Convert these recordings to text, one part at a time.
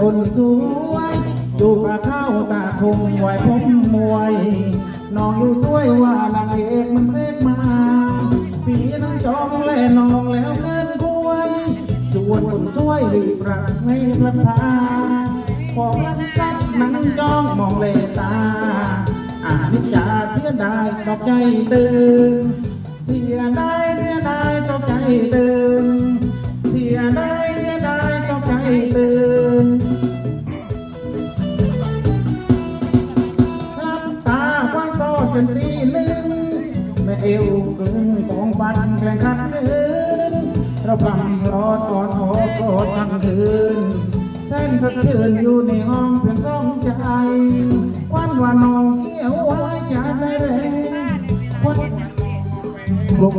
คนสวยอยู่กับข้าวตาคงไหวผมมวย น้องอยู่ช่วยว่านางเอกมันเล็กมาปีน้ำจองแล่น้องแล้วเกินคุยชวนคนช่วยรีบรักให้พระพาของรักสักนังจองมองเลตาอานิจาเทียดายตกใจตื่นเสียดายเสียดายตกใจตื่น วันโตจนตีหนึ่งแม่เอวกลึงกองบันแกล้งขัดขืนเราพำรอตอนออกโกรธทั้งคืนเส้นสะเทือนอยู่ในห้องเพียงก้องใจควันว่านองเขียวไว้จะได้แรงควันกลุก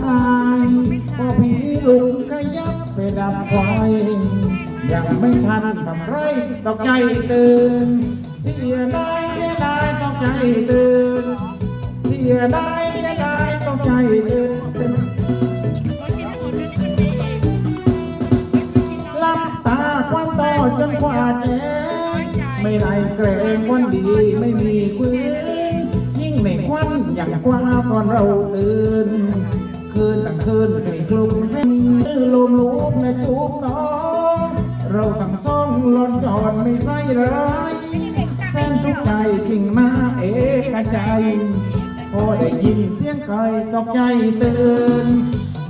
ตายพอผีลุงขยับไปดับไฟยังไม่ทันทำไรตกใจตื่นเสียดายเสียดายตกใจตื่น สียดายเสียดายตกใจตื่นลับตาควันต่อจนกว่าแจ้งไม่ได้เกรงวันดีไม่มีคืนยิ่งในควันอย่างกว่าตอนเราตื่นคืนตั้งคืนให้คลุมให้ลมลูบในจูบน้องเราทั้งสองหลอนจอดไม่ใช่ร้ายแสนทุกใจจริงมาเอกใจ พอได้ยินเสียงไก่ตกใจตื่น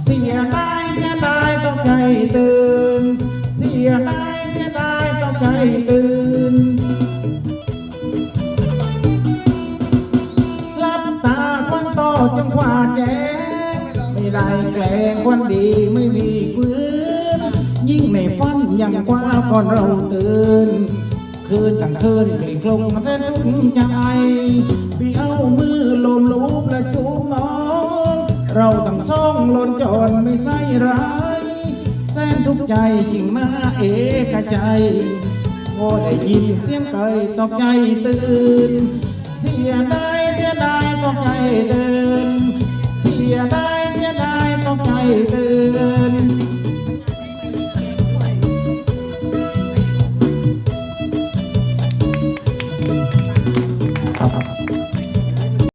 เสียดายเสียดายตกใจตื่น เสียดายเสียดายตกใจตื่นลับตาควันโตจงกว่าแจ้ไม่ได้แกล้งคนดีไม่มีฟื้นยิ่งในฝันยังกว่าก่อนเราตื่น คืนตั้งคืนกลิ่นกลมเต้นใจ เราตั้งสองหลนจอนไม่ใส่ร้ายแสนทุกใจจริงมาเอกใจพอได้ยินเสียงไก่ตกใจตื่น เสียดายเสียดายตกใจตื่